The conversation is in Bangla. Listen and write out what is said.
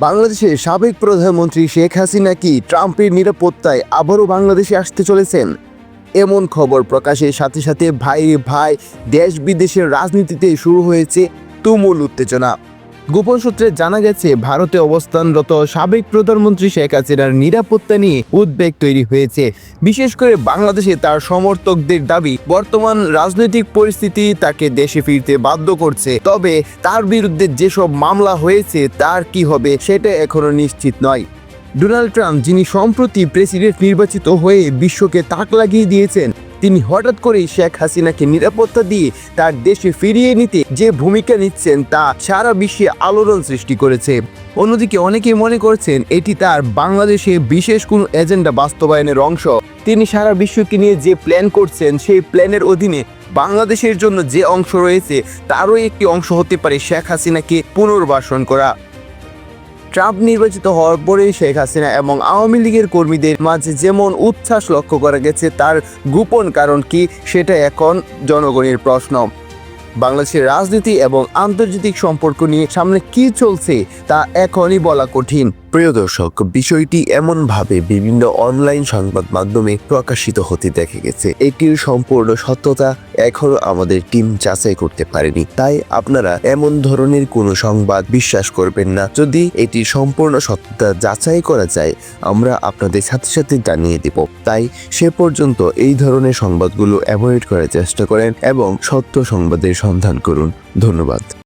বাংলাদেশের সাবেক প্রধানমন্ত্রী শেখ হাসিনা কি ট্রাম্পের নিরাপত্তায় আবারও বাংলাদেশে আসতে চলেছেন? এমন খবর প্রকাশের সাথে সাথে ভাই ভাই দেশ বিদেশের রাজনীতিতে শুরু হয়েছে তুমুল উত্তেজনা। গোপন সূত্রে জানা গেছে, ভারতে অবস্থানরত সাবেক প্রধানমন্ত্রী শেখ হাসিনার নিরাপত্তা নিয়ে উদ্বেগ তৈরি হয়েছে। বিশেষ করে বাংলাদেশে তার সমর্থকদের দাবি, বর্তমান রাজনৈতিক পরিস্থিতি তাকে দেশে ফিরতে বাধ্য করছে। তবে তার বিরুদ্ধে যেসব মামলা হয়েছে, তার কি হবে সেটা এখনও নিশ্চিত নয়। ডোনাল্ড ট্রাম্প, যিনি সম্প্রতি প্রেসিডেন্ট নির্বাচিত হয়ে বিশ্বকে তাক লাগিয়ে দিয়েছেন তিনি হঠাৎ করেই শেখ হাসিনাকে নিরাপত্তা দিয়ে তার দেশে ফিরিয়ে নিতে যে ভূমিকা নিচ্ছেন তা সারা বিশ্বে আলোড়ন সৃষ্টি করেছে। অন্যদিকে অনেকেই মনে করছেন এটি তার বাংলাদেশে বিশেষ কোনো এজেন্ডা বাস্তবায়নের অংশ। তিনি সারা বিশ্বকে নিয়ে যে প্ল্যান করছেন, সেই প্ল্যানের অধীনে বাংলাদেশের জন্য যে অংশ রয়েছে, তারও একটি অংশ হতে পারে শেখ হাসিনাকে পুনর্বাসন করা। ট্রাম্প নির্বাচিত হওয়ার পরেই শেখ হাসিনা এবং আওয়ামী লীগের কর্মীদের মাঝে যেমন উচ্ছ্বাস লক্ষ্য করা গেছে, তার গোপন কারণ কি সেটা এখন জনগণের প্রশ্ন। বাংলাদেশের রাজনীতি এবং আন্তর্জাতিক সম্পর্ক নিয়ে সামনে কি চলছে তা এখনই বলা কঠিন। প্রিয় দর্শক, বিষয়টি এমনভাবে বিভিন্ন অনলাইন সংবাদ মাধ্যমে প্রকাশিত হতে দেখা গেছে। এটির সম্পূর্ণ সত্যতা এখনও আমাদের টিম যাচাই করতে পারেনি। তাই আপনারা এমন ধরনের কোনো সংবাদ বিশ্বাস করবেন না। যদি এটি সম্পূর্ণ সত্যতা যাচাই করা যায়, আমরা আপনাদের সাথে সাথে জানিয়ে দেব। তাই সে পর্যন্ত এই ধরনের সংবাদগুলো অ্যাভয়েড করার চেষ্টা করেন এবং সত্য সংবাদের সন্ধান করুন। ধন্যবাদ।